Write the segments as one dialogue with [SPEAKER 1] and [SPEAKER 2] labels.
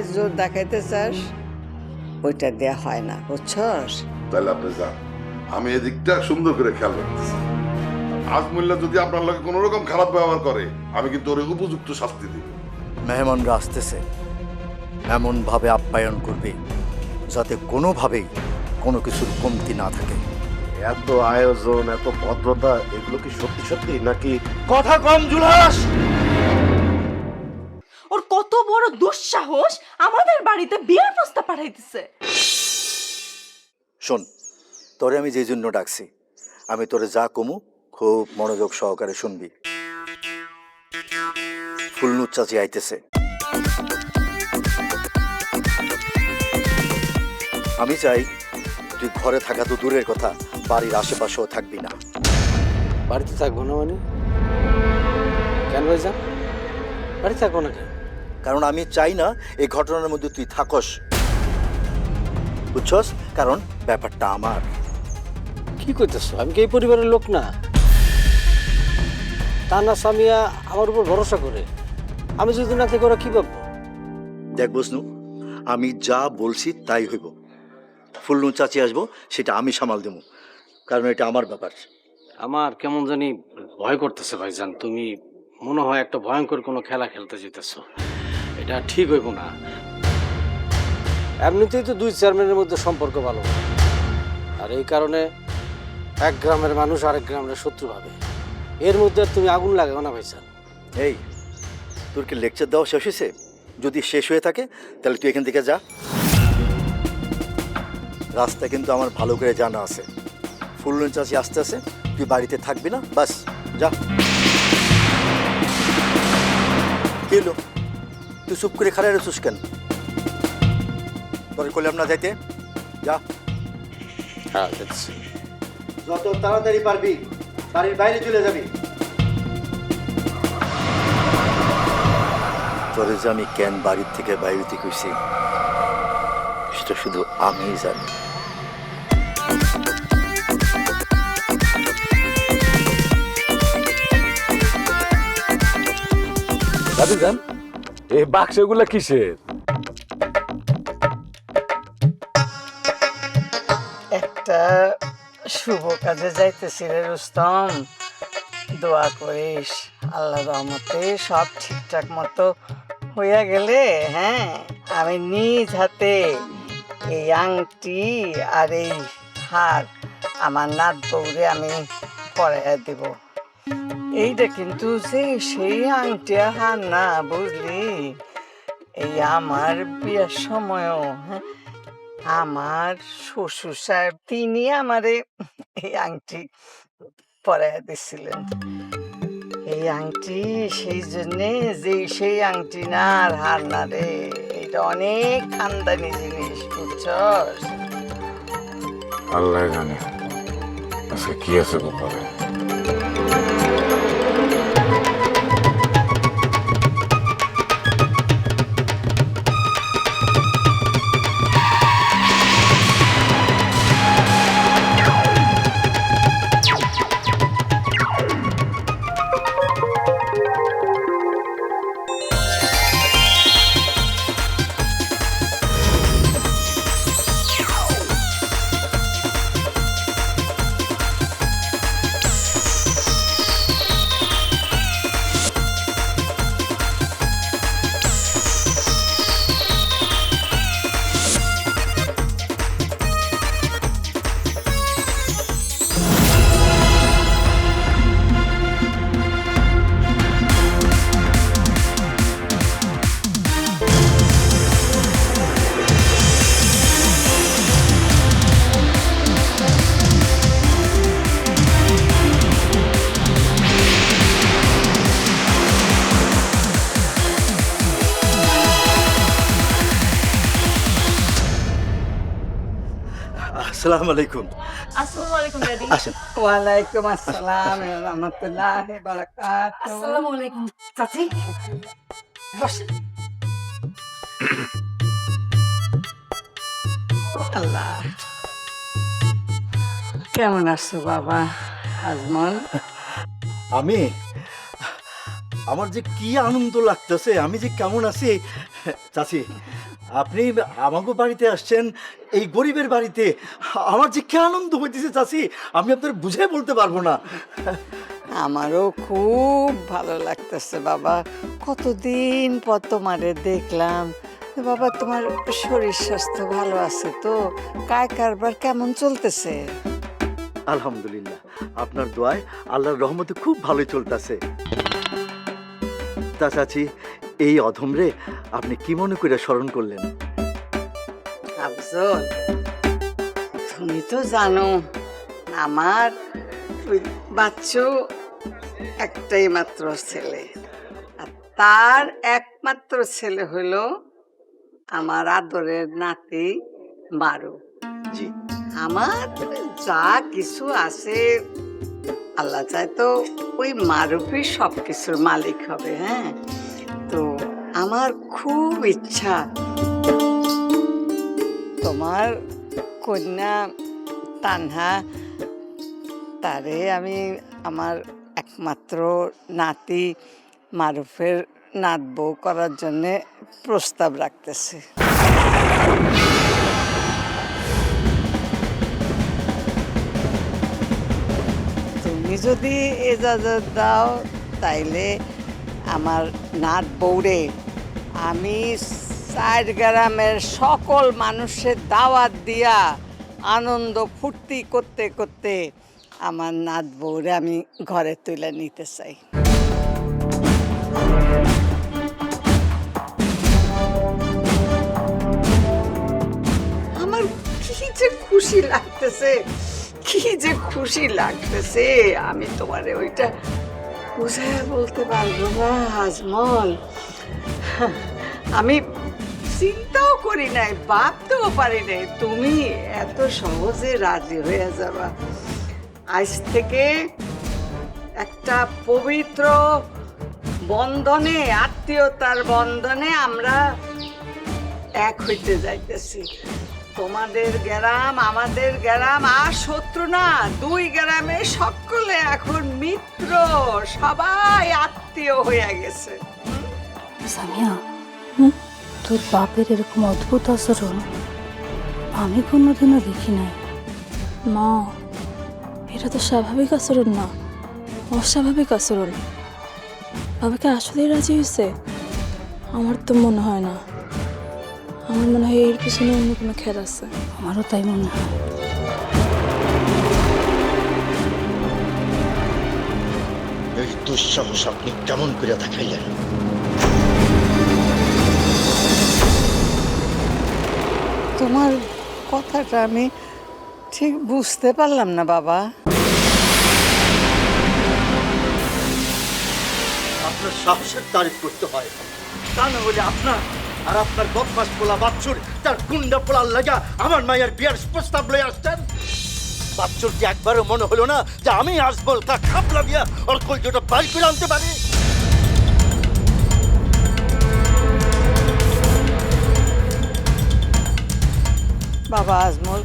[SPEAKER 1] যেভাবে জোর দেখাইতে চাস ওইটা দেয়া হয় না বুঝছস?
[SPEAKER 2] তাহলে আপনি যান। আমি এদিকটা সুন্দর করে খেয়াল রাখতেছি। আজমুল্লাহ যদি আপনার লগে কোনো রকম খারাপ ব্যবহার করে আমি কিন্তু ওর উপযুক্ত শাস্তি দিব।
[SPEAKER 3] মেহমানরা আসতেছে। এমনভাবে আপ্যায়ন করবে যাতে কোনোভাবেই কোনো কিছুর কমতি না থাকে।
[SPEAKER 4] এত আয়োজন এত ভদ্রতা এগুলো কি সত্যি সত্যি নাকি কথা কম জুলাস
[SPEAKER 5] বড় দুঃসাহস আমাদের বাড়িতে বিয়ের প্রস্তাব পাঠাইতেছে।
[SPEAKER 3] শোন তোরে আমি যে জন্য ডাকছি আমি তোরে যা কমু খুব মনোযোগ সহকারে শুনবি। ফুলনুর চাচি আইতেছে। আমি চাই তুই ঘরে থাকা তো দূরের কথা বাড়ির আশেপাশেও থাকবি না।
[SPEAKER 6] বাড়িতে থাকব না মানে? কেন ভাইজান? বাড়িতে থাকব না কেন?
[SPEAKER 3] কারণ আমি চাই না এই ঘটনার মধ্যে তুই থাকস। বুঝছস? কারণ ব্যাপারটা আমার।
[SPEAKER 6] কি করতেছো আমি কি এই পরিবারের লোক না? তা না সামিয়া আমার উপর ভরসা করে। আমি যদি না থেকে ওরা কি ভাববো?
[SPEAKER 3] দেখ বসনু আমি যা বলছি তাই হইব। ফুলনু চাচি আসব সেটা আমি সামাল দেবো। কারণ এটা আমার ব্যাপার।
[SPEAKER 6] আমার কেমন জানি ভয় করতেছে ভাইজান। তুমি মনে হয় একটা ভয়ঙ্কর কোনো খেলা খেলতে যেতেছো। এটা ঠিক হইব না। এমনিতেই তো দুই চেয়ারম্যানের মধ্যে সম্পর্ক ভালো। আর এই কারণে এক গ্রামের মানুষ আরেক গ্রামের শত্রু ভাবে। এর মধ্যে আর তুমি আগুন লাগাও না ভাইজান।
[SPEAKER 3] এই তোর কি লেকচার দেওয়া শেষ হয়েছে যদি শেষ হয়ে থাকে তাহলে তুই এখান থেকে যা। রাস্তা কিন্তু আমার ভালো করে জানা আছে। ফুলন চাষি আসতে আসে তুই বাড়িতে থাকবি না? বাস যা। কি হলো? তুই চুপ করে খারাপ রেছিস কেন? তোর করলাম না যাইতে। যা।
[SPEAKER 6] হ্যাঁ যাচ্ছি।
[SPEAKER 3] যত তাড়াতাড়ি পারবি বাড়ির বাইরে চলে যাবি। তোরে যে আমি কেন বাড়ির থেকে বাইরেতে কইছি সেটা শুধু আমিই জানি।
[SPEAKER 7] দাদু যান। এই বাক্সগুলা কিসের?
[SPEAKER 1] একটা শুভ কাজে যাইতেছি রে রুস্তম। দোয়া করিস, আল্লাহ রহমতে সব ঠিকঠাক মতো হইয়া গেলে হ্যাঁ? আমি নিজ হাতে এই আংটি আর এই হার আমার নাত বউরে আমি পরাইয়া দিব। এইটা কিন্তু যে সেই আংটি হার না বুঝলি? এই আমার বিয়ের সময়ও হ্যাঁ? আমার শ্বশুর সাহেব তিনি আমারে এই আংটি পরাইয়া দিছিলেন। এই আংটি, সেই জন্যে যে সেই আংটি না আর হার না রে এটা অনেক খানদানি জিনিস, বুঝছস?
[SPEAKER 7] আল্লাহ জানে। আজকে কি আছে গোপালে
[SPEAKER 3] আসসালামু আলাইকুম
[SPEAKER 5] আসসালামু আলাইকুম ড্যাডি
[SPEAKER 3] আসেন।
[SPEAKER 1] ওয়ালাইকুম আসসালাম রহমতুল্লাহ বারাকাত
[SPEAKER 5] আসসালামু আলাইকুম চাচি
[SPEAKER 1] আল্লাহ। কেমন আছো বাবা আজমল?
[SPEAKER 3] আমি আমার যে কি আনন্দ লাগতেছে আমি যে কেমন আছি চাচি আপনি আমাকে বাড়িতে আসছেন এই গরিবের বাড়িতে। আমার যে কি আনন্দ হইতেছে চাচি আমি আপনার বুঝে বলতে পারব না।
[SPEAKER 1] আমারও খুব ভালো লাগতেছে বাবা। কতদিন পর তোমারে দেখলাম। বাবা তোমার শরীর স্বাস্থ্য ভালো আছে তো? কায় কারবার কেমন চলতেছে?
[SPEAKER 3] আলহামদুলিল্লাহ। আপনার দোয়ায় আল্লাহর রহমতে খুব ভালোই চলতেছে। তা চাচি এই অধমরে আপনি কি মনে করে স্মরণ করলেন?
[SPEAKER 1] আফজল তুমি তো জানো আমার বাচ্চু একটাই মাত্র ছেলে। আর তার একমাত্র ছেলে হলো আমার আদরের নাতি মারু
[SPEAKER 3] জি।
[SPEAKER 1] আমার যা কিছু আছে আল্লাহ চায় তো ওই মারুফই সব কিছুর মালিক হবে হ্যাঁ? তো আমার খুব ইচ্ছা। তোমার কন্যা তানহা, তারে আমি আমার একমাত্র নাতি মারুফের নাত বউ করার জন্যে প্রস্তাব রাখতেছে। তুমি যদি এজাজত দাও, তাইলে আমার নাত বউরে, আমি চার গ্রামের সকল মানুষের দাওয়াত দিয়া আনন্দ ফুর্তি করতে করতে আমার নাত বউরে আমি ঘরে তুলে নিতে চাই। আমার কি যে খুশি লাগতেছে, কি যে খুশি লাগতেছে, আমি তোমারে ওইটা বুঝায় বলতে পারব না আমি চিন্তাও করি নাই, ভাবতেও পারি নাই, তুমি এত সহজে রাজি হয়ে যাবা। আজ থেকে একটা পবিত্র বন্ধনে, আত্মীয়তার বন্ধনে আমরা এক হইতে যাইতেছি। তোমাদের গ্রাম, আমাদের গ্রাম, আর শত্রু না, দুই গ্রামে সকলে এখন মিত্র, সবাই আত্মীয় হয়ে গেছে।
[SPEAKER 8] সামিয়া তোর বাপের এরকম অদ্ভুত আচরণ আমি কোনোদিনও দেখি নাই। মা, এটা তো স্বাভাবিক আচরণ না, অস্বাভাবিক আচরণ। বাবাকে আসলেই রাজি হয়েছে? আমার তো মনে হয় না। আমার মনে হয় এর পিছনে অন্য কোনো খেল আছে। আমারও তাই মনে হয়।
[SPEAKER 3] এই দুঃসাহস আপনি কেমন করে দেখাইলেন?
[SPEAKER 1] তোমার কথাটা আমি ঠিক বুঝতে পারলাম না বাবা।
[SPEAKER 3] আপনার সাহসের তারিফ করতে হয়। তা না হলে আপনার আর আপনার বদমাস পোলা বাচ্চুর, তার গুন্ডা পোলার লাগা আমার মায়ের বিয়ার প্রস্তাব লয়ে আসছেন? বাচ্চুর কি একবারও মনে হলো না যে আমি আসব তা খাপলা দিয়া ওর কলজোটা বাই করে আনতে পারি?
[SPEAKER 1] বাবা আজমল,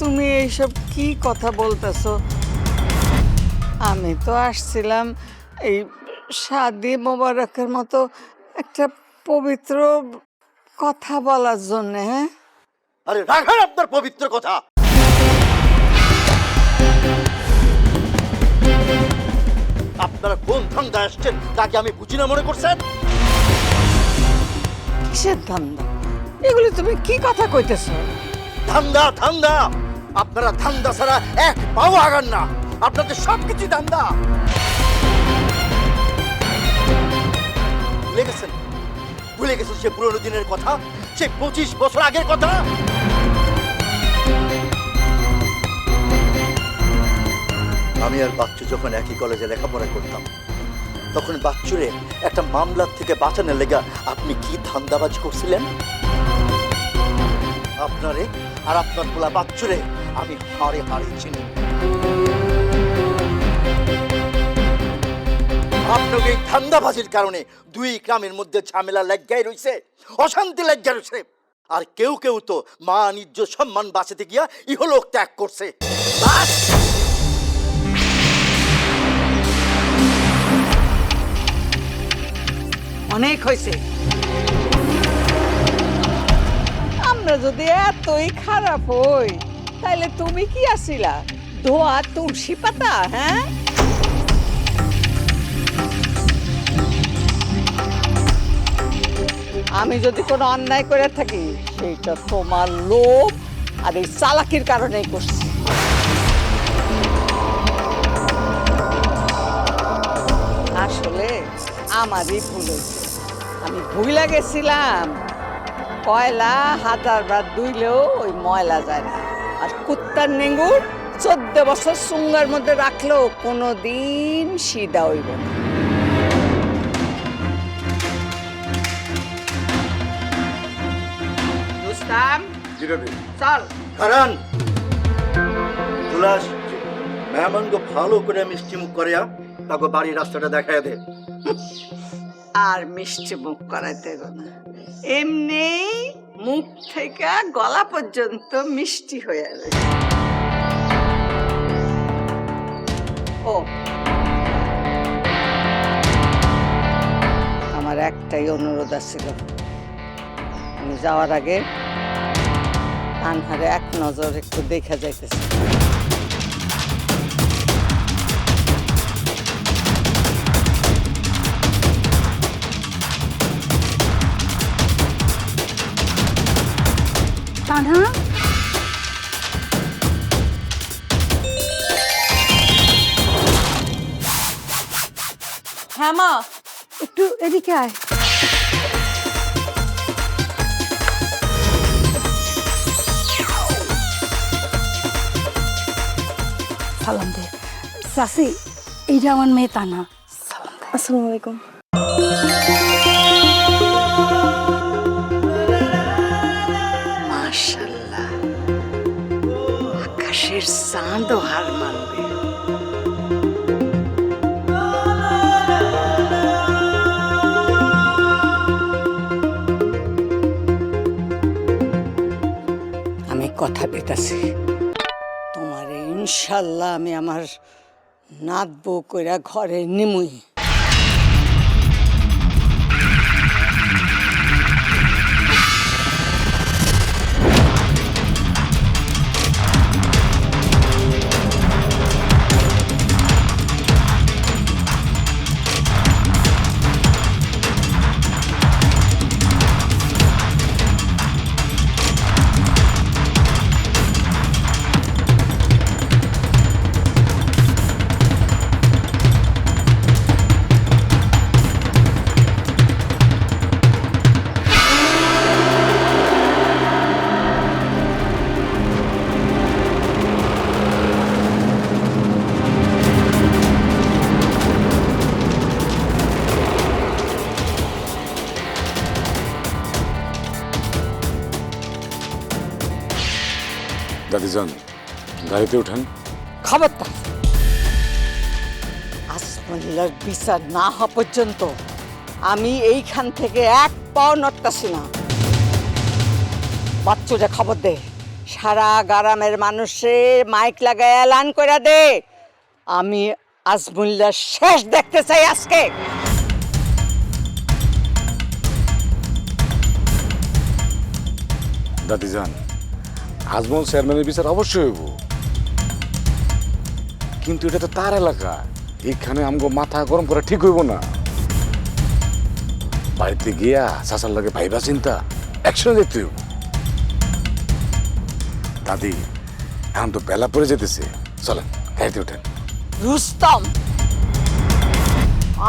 [SPEAKER 1] তুমি এইসব কি কথা বলতেছো? আমি তো আসছিলাম এই শাদি মোবারকের মতো একটা পবিত্র কথা বলার জন্যে হ্যাঁ?
[SPEAKER 3] আরে রাখেন আপনার পবিত্র কথা। আপনারা কোন ধান্দা আসছেন তাকে আমি বুঝি না মনে করছেন?
[SPEAKER 1] কিসের ধান্দা? এগুলি তুমি কি কথা কইতেছো?
[SPEAKER 3] ধান্দা ধান্দা! আপনারা ধান্দা ছাড়া এক পাও আগান না। আপনাদের সবকিছু ধান্দা। ভুলে গেছেন ভুলে গেছেন সে পুরনো দিনের কথা? সেই পঁচিশ বছর আগের কথা? আমি আর বাচ্চু যখন একই কলেজে লেখাপড়া করতাম, তখন বাচ্চুরে একটা মামলার থেকে বাঁচানোর লেগা আপনি কি ধান্দাবাজ করছিলেন? আপনারে আর আপনার পোলা বাচ্চুরে আমি হারে হারে চিনি। আপনাকে এই ধান্দাবাজির কারণে দুই গ্রামের মধ্যে ঝামেলা লেগাই রইছে, অশান্তি লেগাই রইছে। আর কেউ কেউ তো মা নিজ সম্মান বাঁচাতে গিয়া ইহলোক ত্যাগ করছে।
[SPEAKER 9] অনেক হয়েছে।
[SPEAKER 1] আমরা যদি এতই খারাপ হই তাহলে তুমি কি আসিলা? ধোয়া, তুলসী পাতা হ্যাঁ? আমি যদি কোনো অন্যায় করে থাকি, সেইটা তোমার লোভ আর এই চালাকির কারণেই করছি। আসলে আমারই ভুল হয়েছে। আমি ভুলে গেছিলাম, কয়লা হাজার বার ধুইলেও ওই ময়লা যায় না। আর কুত্তার নেঙ্গুর চোদ্দ বছর সুঙ্গার মধ্যে রাখলেও কোনো দিন সিদা হইব না। রুস্তাম চল
[SPEAKER 3] কারণ? তুলাস মেহমানকে ভালো করে মিষ্টি মুখ করিয়া তাকে বাড়ির রাস্তাটা দেখায় দে।
[SPEAKER 1] আর মিষ্টি মুখ করাইতে না। এমনি মুখ থেকে গলা পর্যন্ত মিষ্টি হয়ে রয়েছে ও। আমার একটাই অনুরোধ ছিল আমি যাওয়ার আগে আনহারে এক নজর একটু দেখা যাইতেছে।
[SPEAKER 10] তানহা
[SPEAKER 11] হ্যাঁ মা
[SPEAKER 10] একটু এদিকে আয়। সালাম দে সাসি এইটা আমার মেয়ে
[SPEAKER 11] আসসালামু আলাইকুম।
[SPEAKER 1] মাশাল্লাহ আকাশের চাঁদও হার মানবে। আমি কথা তোমার ইনশাল্লাহ আমি আমার নাতবো কইরা ঘরে নিমুই।
[SPEAKER 7] গাড়িতে উঠান।
[SPEAKER 1] খবরদার। আসমুল্লার বিচার না হওয়া পর্যন্ত আমি এইখান থেকে এক পাও নটকাছি না। বাচ্চুরে খবর দে। সারা গ্রামের মানুষে মাইক লাগায় এলান করে দে। আমি আজমুল্লার শেষ দেখতে চাই আজকে।
[SPEAKER 7] দাদিজান আজমল চেয়ারম্যানের বিচার অবশ্যই হইব। কিন্তু এটা তো তার এলাকা। এখানে আমগো মাথা গরম করা ঠিক হইব না। বাড়িতে গিয়া চাচার লাগে ভাইবা চিন্তা, একসঙ্গে যেতে হইব। দাদি, এখন তো বেলা পড়ে যেতেছে চলেন, গাড়িতে উঠেন।
[SPEAKER 1] রুস্তম,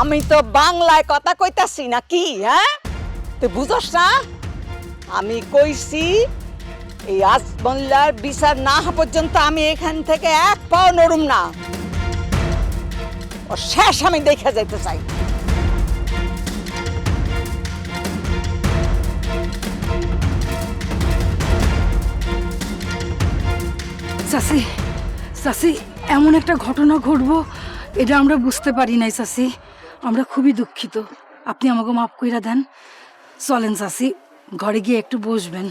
[SPEAKER 1] আমি তো বাংলায় কথা কইতাছি না কি হ্যাঁ? তুই বুঝস না? আমি কইছি এই আজ আজমল্লার বিচার না হওয়া পর্যন্ত আমি এখান থেকে এক পাও নড়ুম না। ও শেষ আমি দেখে যাইতে চাই।
[SPEAKER 10] চাষি চাষি এমন একটা ঘটনা ঘটবো, এটা আমরা বুঝতে পারি নাই চাষি আমরা খুবই দুঃখিত। আপনি আমাকে মাফ কইরা দেন। চলেন চাষি ঘরে গিয়ে একটু বসবেন।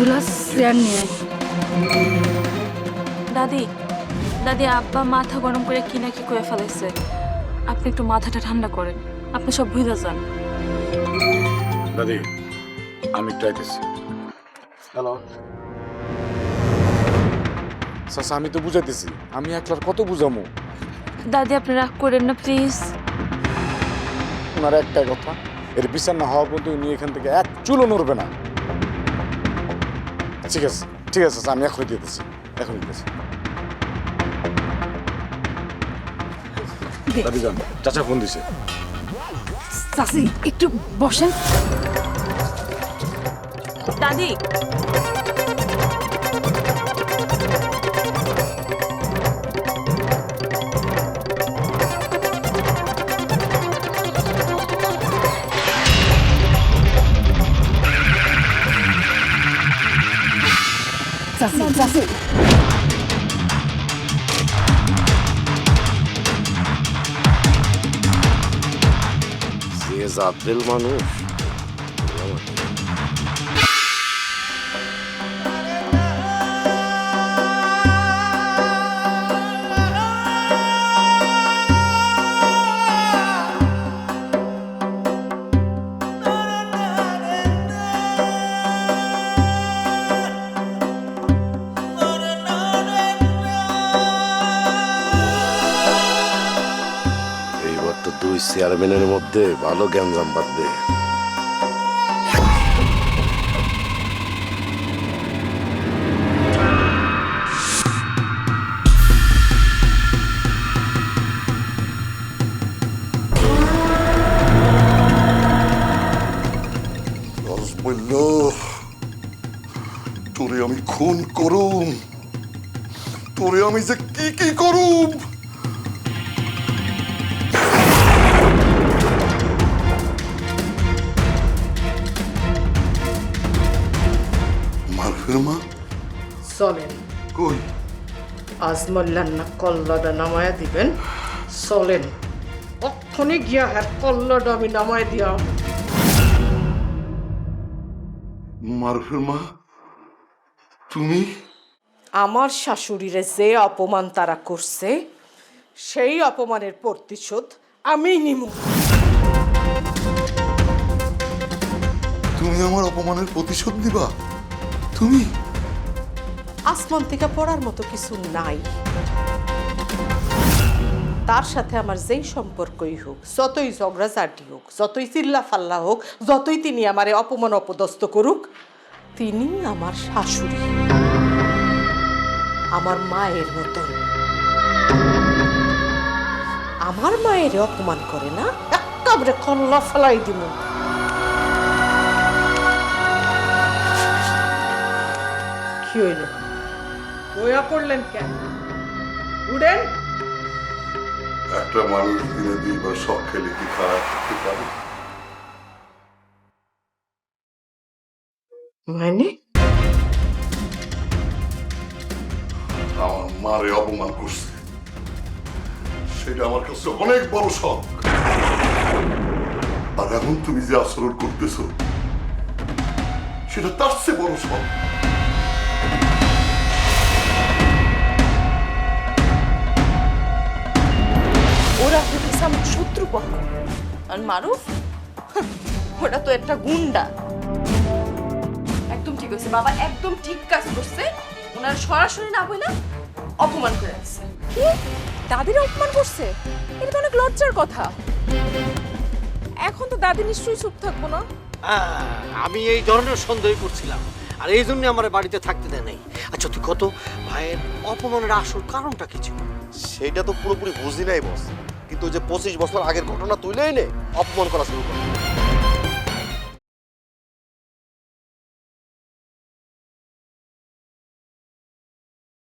[SPEAKER 10] জুলাস চেয়ার নিয়ে।
[SPEAKER 8] দাদি দাদি আব্বা মাথা গরম করে কি না কি করে ফেলাইছে আপনি একটু মাথাটা ঠান্ডা করেন। আপনি সব ভুলে যান।
[SPEAKER 7] দাদি আমি ট্রাইতেছি
[SPEAKER 6] হ্যালো
[SPEAKER 7] চাচা আমি তো বুঝাইতেছি। আমি একলার কত বুঝামু?
[SPEAKER 8] দাদি আপনি রাগ করেন না প্লিজ
[SPEAKER 7] ওনার একটাই কথা এর বিচার না হওয়া পর্যন্ত উনি এখান থেকে এক চুলো নড়বে না। ঠিক আছে ঠিক আছে আমি এখনই দিতেছি এখনই দিতেছি দাদি যান চাচা ফোন দিছে।
[SPEAKER 10] চাচি একটু বসেন।
[SPEAKER 8] দাদি
[SPEAKER 10] চাষি চাষি
[SPEAKER 4] যে জাদ্রেল মানুষ দুই মধ্যে ভালো গ্যাঞ্জাম বাঁধবে
[SPEAKER 2] তোরে আমি খুন করুম। তোরে আমি যে কি কি করুম?
[SPEAKER 12] চলেন।
[SPEAKER 2] কই?
[SPEAKER 12] আজ মোল্লান্না কল্লাটা নামায়া দিবেন। চলেন। অক্ষণে গিয়া হ্যাঁ কল্লাটা আমি নামায় দিয়া
[SPEAKER 2] মারফের মা তুমি?
[SPEAKER 12] আমার শাশুড়িরে যে অপমান তারা করছে সেই অপমানের প্রতিশোধ আমি নিমু।
[SPEAKER 2] তুমি আমার অপমানের প্রতিশোধ দিবা তুমি?
[SPEAKER 12] আসমান থেকে পড়ার মতো কিছু নাই। তার সাথে আমার যেই সম্পর্কই হোক, যতই ঝগড়াঝাটি হোক, যতই চিল্লা ফাল্লা হোক, যতই তিনি আমারে অপমান অপদস্থ করুক, তিনি আমার শাশুড়ি। আমার মায়ের মতন। আমার মায়ের অপমান করে না একেবারে কল্লা ফেলাই দিব কি হইল? বয়া পড়লেন কেন? উড়েন?
[SPEAKER 2] একটা মানুষ দিনে দুইবার শখ খেলে কি খারাপ করতে পারে?
[SPEAKER 12] মানে?
[SPEAKER 2] আমার মারে অপমান করছে। সেটা আমার কাছে অনেক বড় শখ। আর এখন তুমি যে আচরণ করতেছো সেটা তার চেয়ে বড় শখ।
[SPEAKER 5] ওরা আমার শত্রুপক্ষ আর মারুফ? ওটা তো একটা গুন্ডা। একদম ঠিক আছে বাবা একদম ঠিক কাজ করছে। ওনার সরাসরি না বলে অপমান করে আসছে কি? দাদির অপমান করছে? এটা তো অনেক লজ্জার কথা। এখন তো দাদি নিশ্চয়ই চুপ থাকব না।
[SPEAKER 6] হ্যাঁ, আমি এই ধরনের সন্দেহ করছিলাম। আর এই জন্য আমার বাড়িতে থাকতে দেয় নাই। আচ্ছা তুই কত? ভাইয়ের অপমানের আসল কারণটা কি ছিল?
[SPEAKER 4] সেইটা তো পুরোপুরি বুঝি নাই বস। কিন্তু যে পঁচিশ বছর আগের ঘটনা তুলে এনে অপমান করা শুরু করে